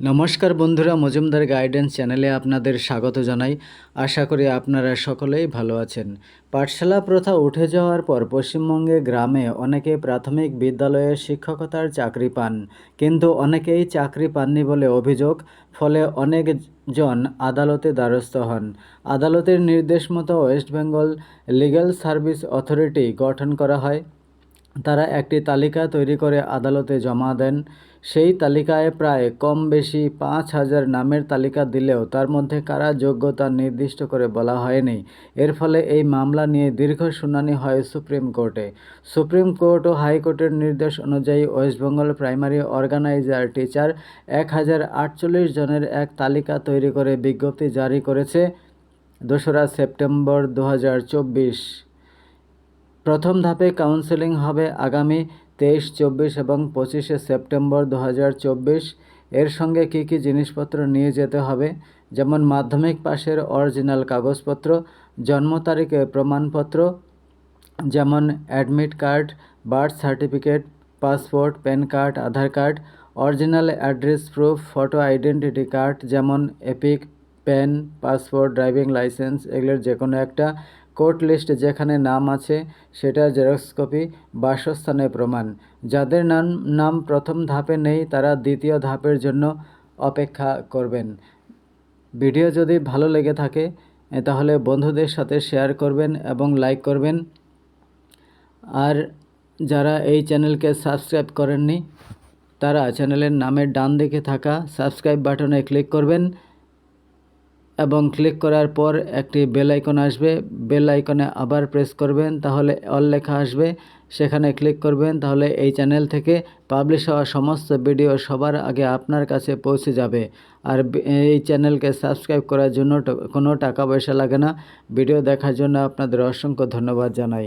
নমস্কার বন্ধুরা, মজুমদার গাইডেন্স চ্যানেলে আপনাদের স্বাগত জানাই। আশা করি আপনারা সকলেই ভালো আছেন। পাঠশালা প্রথা উঠে যাওয়ার পর পশ্চিমবঙ্গে গ্রামে অনেকে প্রাথমিক বিদ্যালয়ে শিক্ষকতার চাকরি পান, কিন্তু অনেকেই চাকরি পাননি বলে অভিযোগ, ফলে অনেকজন আদালতে দ্বারস্থ হন। আদালতের নির্দেশ মতো West Bengal legal service authority গঠন করা হয়। তারা একটি তালিকা তৈরি করে আদালতে জমা দেন। সেই তালিকায় প্রায় কম বেশি পাঁচ হাজার নামের তালিকা দিলেও তার মধ্যে কারা যোগ্যতা নির্দিষ্ট করে বলা হয়নি। এর ফলে এই মামলা নিয়ে দীর্ঘ শুনানি হয় সুপ্রিম কোর্টে। সুপ্রিম কোর্ট ও হাইকোর্টের নির্দেশ অনুযায়ী ওয়েস্টবেঙ্গল প্রাইমারি অর্গানাইজার টিচার এক হাজার আটচল্লিশ জনের এক তালিকা তৈরি করে বিজ্ঞপ্তি জারি করেছে দোসরা সেপ্টেম্বর দু হাজার চব্বিশ। প্রথম ধাপে কাউন্সেলিং হবে আগামী তেইশ, চব্বিশ এবং পঁচিশে সেপ্টেম্বর দু হাজার চব্বিশ। এর সঙ্গে কী কী জিনিসপত্র নিয়ে যেতে হবে? যেমন মাধ্যমিক পাশের অরিজিনাল কাগজপত্র, জন্ম তারিখের প্রমাণপত্র, যেমন admit card, birth certificate, passport, PAN card, Aadhaar card, original address proof, photo identity card, যেমন EPIC PAN passport, driving licence, এগুলোর যে কোনো একটা। কোর্ট লিস্ট যেখানে নাম আছে সেটার জেরক্স কপি বাসস্থানের প্রমাণ। যাদের নাম নাম প্রথম ধাপে নেই, তারা দ্বিতীয় ধাপের জন্য অপেক্ষা করবেন। ভিডিও যদি ভালো লেগে থাকে তাহলে বন্ধুদের সাথে শেয়ার করবেন এবং লাইক করবেন। আর যারা এই চ্যানেলকে সাবস্ক্রাইব করেননি, তারা চ্যানেলের নামের ডান দিকে থাকা সাবস্ক্রাইব বাটনে ক্লিক করবেন। এবং ক্লিক করার পর একটি বেল আইকন আসবে। বেল আইকনে আবার প্রেস করবেন, তাহলে অল লেখা আসবে। সেখানে ক্লিক করবেন, তাহলে এই চ্যানেল থেকে পাবলিশ হওয়া সমস্ত ভিডিও সবার আগে আপনার কাছে পৌঁছে যাবে। আর এই চ্যানেলকে সাবস্ক্রাইব করার জন্য কোনো টাকা পয়সা লাগে না। ভিডিও দেখার জন্য আপনাদের অসংখ্য ধন্যবাদ জানাই।